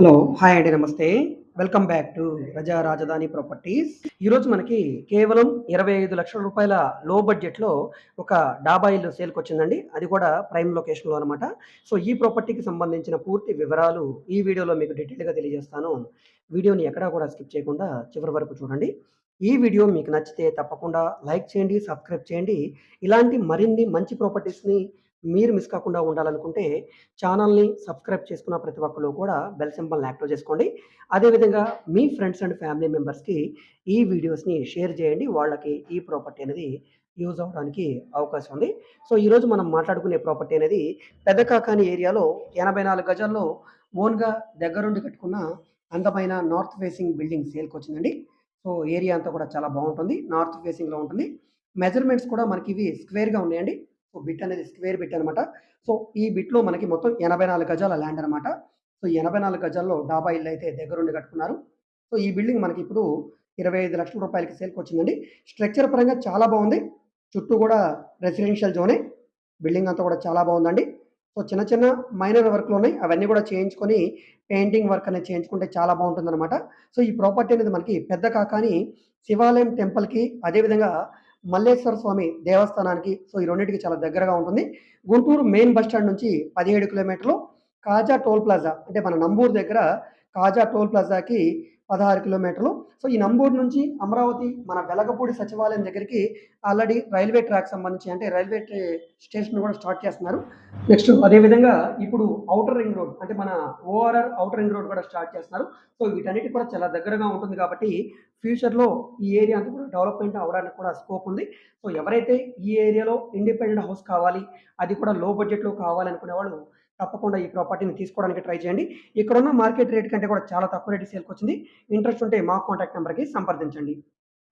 Hello hi అండి నమస్తే. Welcome back to రజా రాజధాని ప్రాపర్టీస్. ఈరోజు మనకి కేవలం ఇరవై ఐదు లక్షల రూపాయల లో బడ్జెట్లో ఒక డాబా ఇల్లు సేల్కి వచ్చిందండి. అది కూడా ప్రైమ్ లొకేషన్లో అనమాట సో ఈ ప్రాపర్టీకి సంబంధించిన పూర్తి వివరాలు ఈ వీడియోలో మీకు డీటెయిల్గా తెలియజేస్తాను. వీడియోని ఎక్కడా కూడా స్కిప్ చేయకుండా చివరి వరకు చూడండి. ఈ వీడియో మీకు నచ్చితే తప్పకుండా లైక్ చేయండి సబ్స్క్రైబ్ చేయండి. ఇలాంటి మరిన్ని మంచి ప్రాపర్టీస్ని మీరు మిస్ కాకుండా ఉండాలనుకుంటే ఛానల్ని సబ్స్క్రైబ్ చేసుకున్న ప్రతి ఒక్కరు కూడా బెల్ సింబల్ని యాక్టివ్ చేసుకోండి. అదేవిధంగా మీ ఫ్రెండ్స్ అండ్ ఫ్యామిలీ మెంబర్స్కి ఈ వీడియోస్ని షేర్ చేయండి. వాళ్ళకి ఈ ప్రాపర్టీ అనేది యూజ్ అవ్వడానికి అవకాశం ఉంది. సో ఈరోజు మనం మాట్లాడుకునే ప్రాపర్టీ అనేది పెద్దకాకాని ఏరియాలో ఎనభై నాలుగు గజాల్లో ఓన్గా దగ్గరుండి కట్టుకున్న అందమైన నార్త్ ఫేసింగ్ బిల్డింగ్ సేల్కి వచ్చిందండి. సో ఏరియా అంతా కూడా చాలా బాగుంటుంది. నార్త్ ఫేసింగ్లో ఉంటుంది. మెజర్మెంట్స్ కూడా మనకి ఇవి స్క్వేర్గా ఉన్నాయండి. సో బిట్ అనేది స్క్వేర్ బిట్ అనమాట సో ఈ బిట్లో మనకి మొత్తం ఎనభై నాలుగు గజాల ల్యాండ్ అనమాట సో ఎనభై నాలుగు గజాల్లో డాబా ఇల్లు అయితే దగ్గరుండి కట్టుకున్నారు. సో ఈ బిల్డింగ్ మనకి ఇప్పుడు ఇరవై ఐదు లక్షల రూపాయలకి సేల్కి వచ్చిందండి. స్ట్రక్చర్ పరంగా చాలా బాగుంది. చుట్టూ కూడా రెసిడెన్షియల్ జోనే. బిల్డింగ్ అంతా కూడా చాలా బాగుందండి. సో చిన్న చిన్న మైనర్ వర్క్లు ఉన్నాయి. అవన్నీ కూడా చేయించుకొని పెయింటింగ్ వర్క్ అనేది చేయించుకుంటే చాలా బాగుంటుంది అనమాట సో ఈ ప్రాపర్టీ అనేది మనకి పెద్ద కాకాని శివాలయం టెంపుల్కి అదేవిధంగా మల్లేశ్వర స్వామి దేవస్థానానికి సో ఈ రెండింటికి చాలా దగ్గరగా ఉంటుంది. గుంటూరు మెయిన్ బస్ స్టాండ్ నుంచి పదిహేడు కిలోమీటర్లు కాజా టోల్ ప్లాజా అంటే మన నంబూరు దగ్గర కాజా టోల్ ప్లాజాకి పదహారు కిలోమీటర్లు. సో ఈ నంబూరు నుంచి అమరావతి మన వెలగపూడి సచివాలయం దగ్గరికి ఆల్రెడీ రైల్వే ట్రాక్ సంబంధించి అంటే రైల్వే స్టేషన్ కూడా స్టార్ట్ చేస్తున్నారు. నెక్స్ట్ అదేవిధంగా ఇప్పుడు అవుటర్ రింగ్ రోడ్ అంటే మన ఓఆర్ఆర్ అవుటర్ రింగ్ రోడ్ కూడా స్టార్ట్ చేస్తున్నారు. సో వీటన్నిటి కూడా చాలా దగ్గరగా ఉంటుంది కాబట్టి ఫ్యూచర్లో ఈ ఏరియా అంతా కూడా డెవలప్మెంట్ అవడానికి కూడా స్కోప్ ఉంది. సో ఎవరైతే ఈ ఏరియాలో ఇండిపెండెంట్ హౌస్ కావాలి అది కూడా లో బడ్జెట్లో కావాలనుకునే వాళ్ళు తప్పకుండా ఈ ప్రాపర్టీని తీసుకోవడానికి ట్రై చేయండి. ఇక్కడున్న మార్కెట్ రేట్ కంటే కూడా చాలా తక్కువ రేట్ సేల్కి వచ్చింది. ఇంట్రెస్ట్ ఉంటే మా కాంటాక్ట్ నెంబర్కి సంప్రదించండి.